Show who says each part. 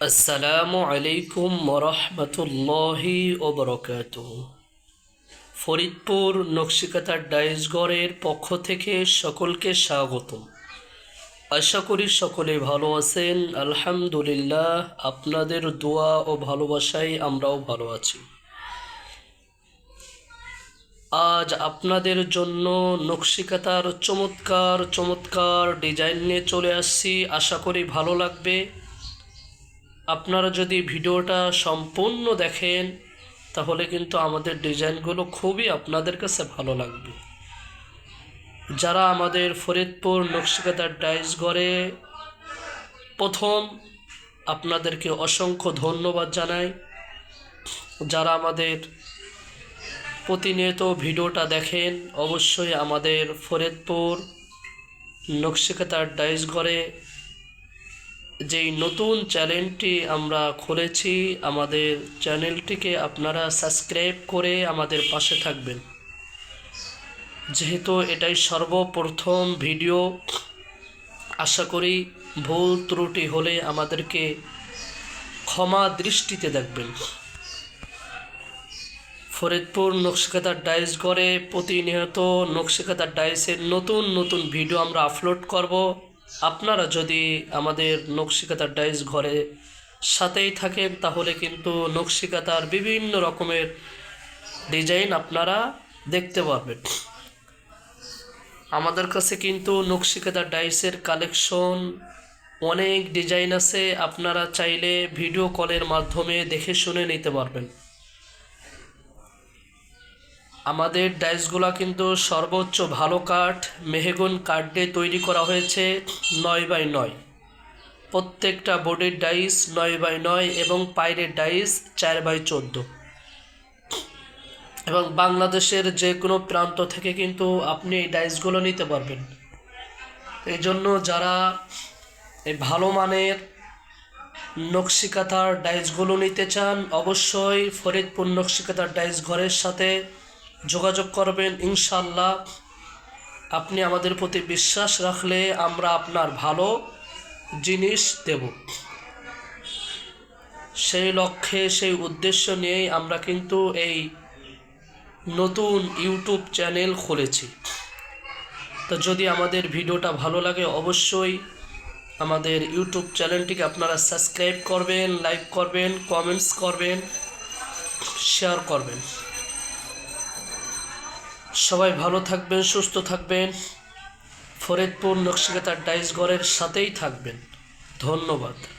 Speaker 1: আসসালামু আলাইকুম মরহমতুল্লাহি ওবরকাত ফরিদপুর নকশিকাতার ডাইসগড়ের পক্ষ থেকে সকলকে স্বাগত আশা করি সকলে ভালো আছেন। আলহামদুলিল্লাহ, আপনাদের দোয়া ও ভালোবাসায় আমরাও ভালো আছি। আজ আপনাদের জন্য নকশিকাতার চমৎকার চমৎকার ডিজাইন নিয়ে চলে আসছি। আশা করি ভালো লাগবে। আপনারা যদি ভিডিওটা সম্পূর্ণ দেখেন, তাহলে কিন্তু আমাদের ডিজাইনগুলো খুবই আপনাদের কাছে ভালো লাগবে। যারা আমাদের ফরিদপুর নকশিকাতার ডাইস ঘরে প্রথম আপনাদেরকে অসংখ্য ধন্যবাদ জানাই। যারা আমাদের প্রতিনিয়ত ভিডিওটা দেখেন, অবশ্যই আমাদের ফরিদপুর নকশিকাতার ডাইস ঘরে যেই নতুন চ্যানেলটি আমরা খুলেছি, আমাদের চ্যানেলটিকে আপনারা সাবস্ক্রাইব করে আমাদের পাশে থাকবেন। যেহেতু এটাই সর্বপ্রথম ভিডিও, আশা করি ভুল ত্রুটি হলে আমাদেরকে ক্ষমা দৃষ্টিতে দেখবেন। ফরিদপুর নকশিকাতার ডাইস গড়ে প্রতিনিয়ত নকশিকাতার ডাইসের নতুন নতুন ভিডিও আমরা আপলোড করব। আপনারা যদি আমাদের নকশিকাতার ডাইস ঘরে সাথেই থাকেন, তাহলে কিন্তু নকশিকাতার বিভিন্ন রকমের ডিজাইন আপনারা দেখতে পারবেন। আমাদের কাছে কিন্তু নকশিকাতার ডাইসের কালেকশন অনেক ডিজাইন আছে। আপনারা চাইলে ভিডিও কলের মাধ্যমে দেখে শুনে নিতে পারবেন। আমাদের ডাইসগুলা কিন্তু সর্বোচ্চ ভালো কাঠ, মেহেগুন কাঠ দিয়ে তৈরি করা হয়েছে নয় বাই নয়। প্রত্যেকটা বোর্ডের ডাইস নয় বাই নয় এবং পাইরের ডাইস চার বাই চোদ্দ। এবং বাংলাদেশের যে কোনো প্রান্ত থেকে কিন্তু আপনি এই ডাইসগুলো নিতে পারবেন। এই জন্য যারা এই ভালো মানের নকশিকাতার ডাইসগুলো নিতে চান, অবশ্যই ফরিদপুর নকশিকাতার ডাইস ঘরের সাথে যোগাযোগ করবেন ইনশাল্লাহ আপনি আমাদের প্রতি বিশ্বাস রাখলে আমরা আপনার ভালো জিনিস দেব। সেই লক্ষ্যে, সেই উদ্দেশ্য নিয়েই আমরা কিন্তু এই নতুন ইউটিউব চ্যানেল খুলেছি। তো যদি আমাদের ভিডিওটা ভালো লাগে, অবশ্যই আমাদের ইউটিউব চ্যানেলটিকে আপনারা সাবস্ক্রাইব করবেন, লাইক করবেন, কমেন্টস করবেন, শেয়ার করবেন। সবাই ভালো থাকবেন সুস্থ থাকবেন। ফরিদপুর নকশিকাতার ডাইস ঘরের সাথেই থাকবেন। ধন্যবাদ।